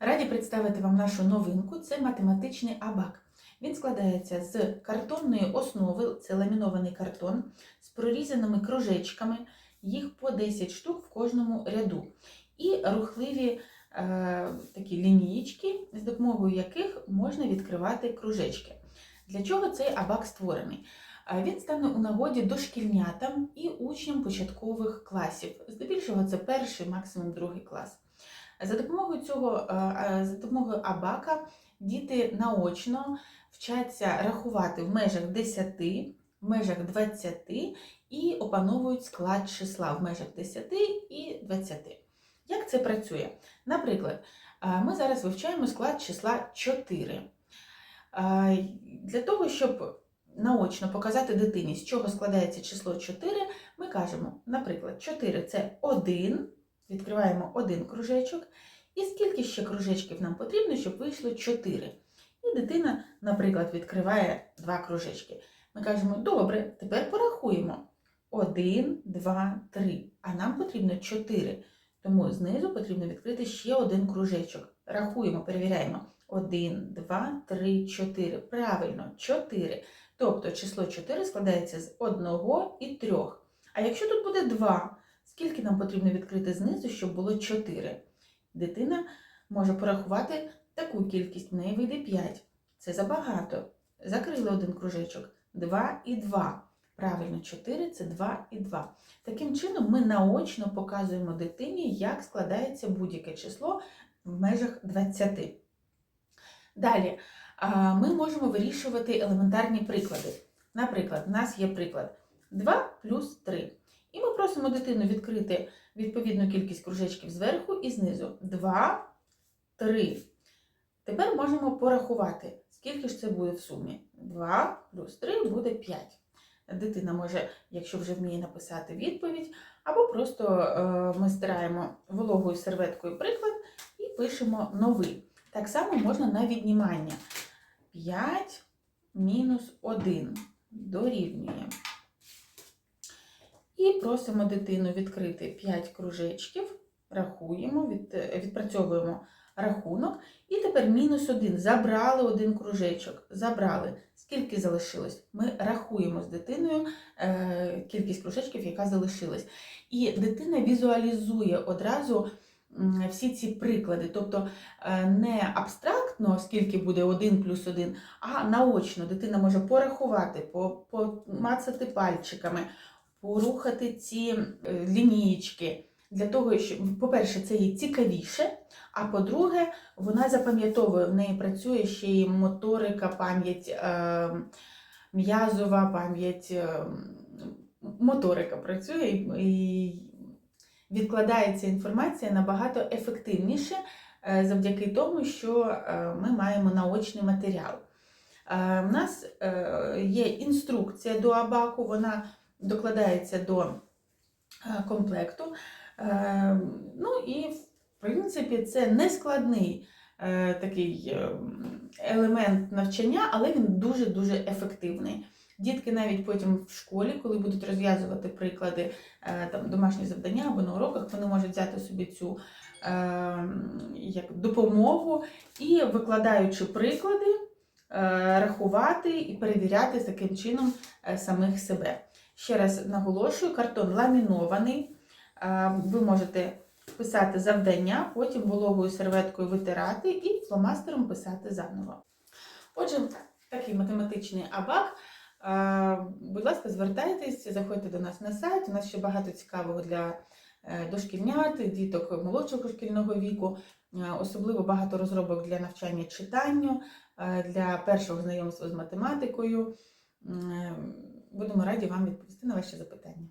Раді представити вам нашу новинку. Це математичний абак. Він складається з картонної основи, це ламінований картон, з прорізаними кружечками, їх по 10 штук в кожному ряду. І рухливі е, такі лінієчки, з допомогою яких можна відкривати кружечки. Для чого цей абак створений? Е, Він стане у нагоді дошкільнятам і учням початкових класів. Здебільшого це перший, максимум другий клас. За допомогою цього, е, е, за допомогою абака діти наочно вчаться рахувати в межах 10, в межах 20 і опановують склад числа в межах 10 і 20. Як це працює? Наприклад, е, ми зараз вивчаємо склад числа 4. Е, Для того, щоб наочно показати дитині, з чого складається число 4, ми кажемо, наприклад, 4 це 1, відкриваємо один кружечок, і скільки ще кружечків нам потрібно, щоб вийшло 4. І дитина, наприклад, відкриває два кружечки. Ми кажемо, добре, тепер порахуємо. 1, 2, 3. А нам потрібно 4. Тому знизу потрібно відкрити ще один кружечок. Рахуємо, перевіряємо. 1, 2, 3, 4. Правильно, 4. Тобто число 4 складається з 1 і 3. А якщо тут буде 2, скільки нам потрібно відкрити знизу, щоб було 4? Дитина може порахувати таку кількість, в неї вийде 5. Це забагато. Закрили один кружечок. 2 і 2. Правильно, 4 це 2 і 2. Таким чином, ми наочно показуємо дитині, як складається будь-яке число в межах 20. Далі, ми можемо вирішувати елементарні приклади. Наприклад, у нас є приклад 2 плюс 3. І ми просимо дитину відкрити відповідну кількість кружечків зверху і знизу. 2, 3. Тепер можемо порахувати, скільки ж це буде в сумі. 2 плюс 3 буде 5. Дитина може, якщо вже вміє написати відповідь, або просто е, ми стираємо вологою серветкою приклад і пишемо новий. Так само можна на віднімання. 5 мінус 1 дорівнює. І просимо дитину відкрити 5 кружечків, рахуємо, від, відпрацьовуємо рахунок. І тепер мінус 1. Забрали один кружечок. Забрали. Скільки залишилось? Ми рахуємо з дитиною е, кількість кружечків, яка залишилась. І дитина візуалізує одразу всі ці приклади. Тобто е, не абстрактно, скільки буде 1 плюс 1, а наочно дитина може порахувати, помацати пальчиками, порухати ці е, лінієчки. Для того, щоб, по-перше, це їй цікавіше, а по-друге, вона запам'ятовує, в неї працює ще й моторика, пам'ять е, м'язова, пам'ять е, моторика працює і, відкладається інформація набагато ефективніше е, завдяки тому, що е, ми маємо наочний матеріал. У нас є інструкція до абаку, вона докладається до е, комплекту. Е, Ну і в принципі це нескладний е, такий елемент навчання, але він дуже-дуже ефективний. Дітки навіть потім в школі, коли будуть розв'язувати приклади, там, домашні завдання або на уроках, вони можуть взяти собі цю е, як допомогу і, викладаючи приклади, е, рахувати і перевіряти таким чином самих себе. Ще раз наголошую, картон ламінований. Ви можете писати завдання, потім вологою серветкою витирати і фломастером писати заново. Отже, такий математичний абак. Будь ласка, звертайтесь, заходьте до нас на сайт. У нас ще багато цікавого для е, дошкільнят, діток молодшого шкільного віку. Е, Особливо багато розробок для навчання читанню, е, для першого знайомства з математикою. Будемо раді вам відповісти на ваші запитання.